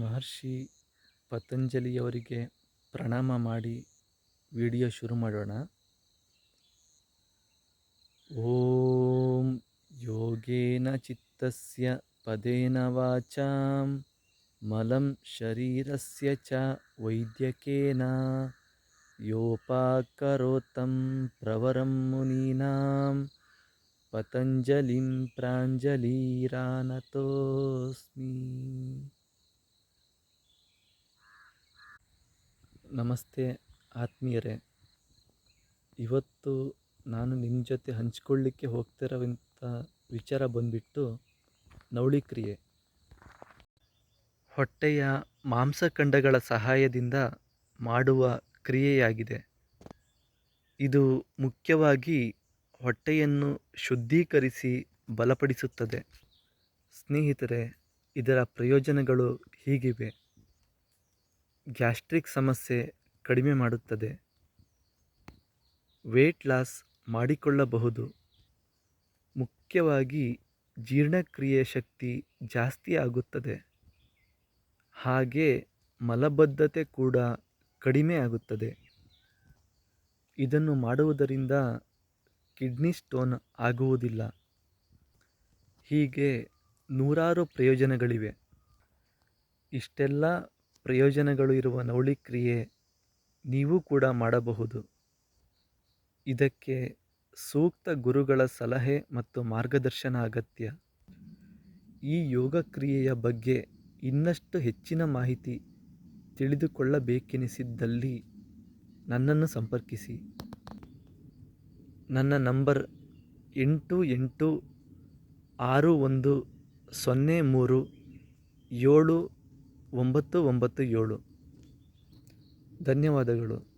ಮಹರ್ಷಿ ಪತಂಜಲಿಯವರಿಗೆ ಪ್ರಣಾಮ ಮಾಡಿ ವಿಡಿಯೋ ಶುರು ಮಾಡೋಣ. ಓಂ ಯೋಗೇನ ಚಿತ್ತಸ್ಯ ಪದೇನ ವಾಚಾಂ ಮಲಂ ಶರೀರಸ್ಯ ಚ ವೈದ್ಯಕೇನ ಯೋಪಾಕರೋತಂ ಪ್ರವರಂ ಮುನೀನಾಂ ಪತಂಜಲಿಂ ಪ್ರಾಂಜಲಿರಾನತೋಸ್ಮಿ. ನಮಸ್ತೆ ಆತ್ಮೀಯರೇ. ಇವತ್ತು ನಾನು ನಿಮ್ಮ ಜೊತೆ ಹಂಚ್ಕೊಳ್ಳಿಕ್ಕೆ ಹೋಗ್ತಿರೋವಂಥ ವಿಚಾರ ಬಂದ್ಬಿಟ್ಟು ನವಳಿ ಕ್ರಿಯೆ ಹೊಟ್ಟೆಯ ಮಾಂಸಖಂಡಗಳ ಸಹಾಯದಿಂದ ಮಾಡುವ ಕ್ರಿಯೆಯಾಗಿದೆ. ಇದು ಮುಖ್ಯವಾಗಿ ಹೊಟ್ಟೆಯನ್ನು ಶುದ್ಧೀಕರಿಸಿ ಬಲಪಡಿಸುತ್ತದೆ. ಸ್ನೇಹಿತರೆ, ಇದರ ಪ್ರಯೋಜನಗಳು ಹೀಗಿವೆ. ಗ್ಯಾಸ್ಟ್ರಿಕ್ ಸಮಸ್ಯೆ ಕಡಿಮೆ ಮಾಡುತ್ತದೆ. ವೇಟ್ ಲಾಸ್ ಮಾಡಿಕೊಳ್ಳಬಹುದು. ಮುಖ್ಯವಾಗಿ ಜೀರ್ಣಕ್ರಿಯೆ ಶಕ್ತಿ ಜಾಸ್ತಿ ಆಗುತ್ತದೆ. ಹಾಗೆ ಮಲಬದ್ಧತೆ ಕೂಡ ಕಡಿಮೆ ಆಗುತ್ತದೆ. ಇದನ್ನು ಮಾಡುವುದರಿಂದ ಕಿಡ್ನಿ ಸ್ಟೋನ್ ಆಗುವುದಿಲ್ಲ. ಹೀಗೆ ನೂರಾರು ಪ್ರಯೋಜನಗಳಿವೆ. ಇಷ್ಟೆಲ್ಲ ಪ್ರಯೋಜನಗಳು ಇರುವ ನವಳಿ ಕ್ರಿಯೆ ನೀವು ಕೂಡ ಮಾಡಬಹುದು. ಇದಕ್ಕೆ ಸೂಕ್ತ ಗುರುಗಳ ಸಲಹೆ ಮತ್ತು ಮಾರ್ಗದರ್ಶನ ಅಗತ್ಯ. ಈ ಯೋಗ ಕ್ರಿಯೆಯ ಬಗ್ಗೆ ಇನ್ನಷ್ಟು ಹೆಚ್ಚಿನ ಮಾಹಿತಿ ತಿಳಿದುಕೊಳ್ಳಬೇಕೆನಿಸಿದ್ದಲ್ಲಿ ನನ್ನನ್ನು ಸಂಪರ್ಕಿಸಿ. ನನ್ನ ನಂಬರ್ ಎಂಟು ಎಂಟು ಆರು ಒಂದು ಸೊನ್ನೆ ಮೂರು ಏಳು ಒಂಬತ್ತು ಒಂಬತ್ತು ಏಳು. ಧನ್ಯವಾದಗಳು.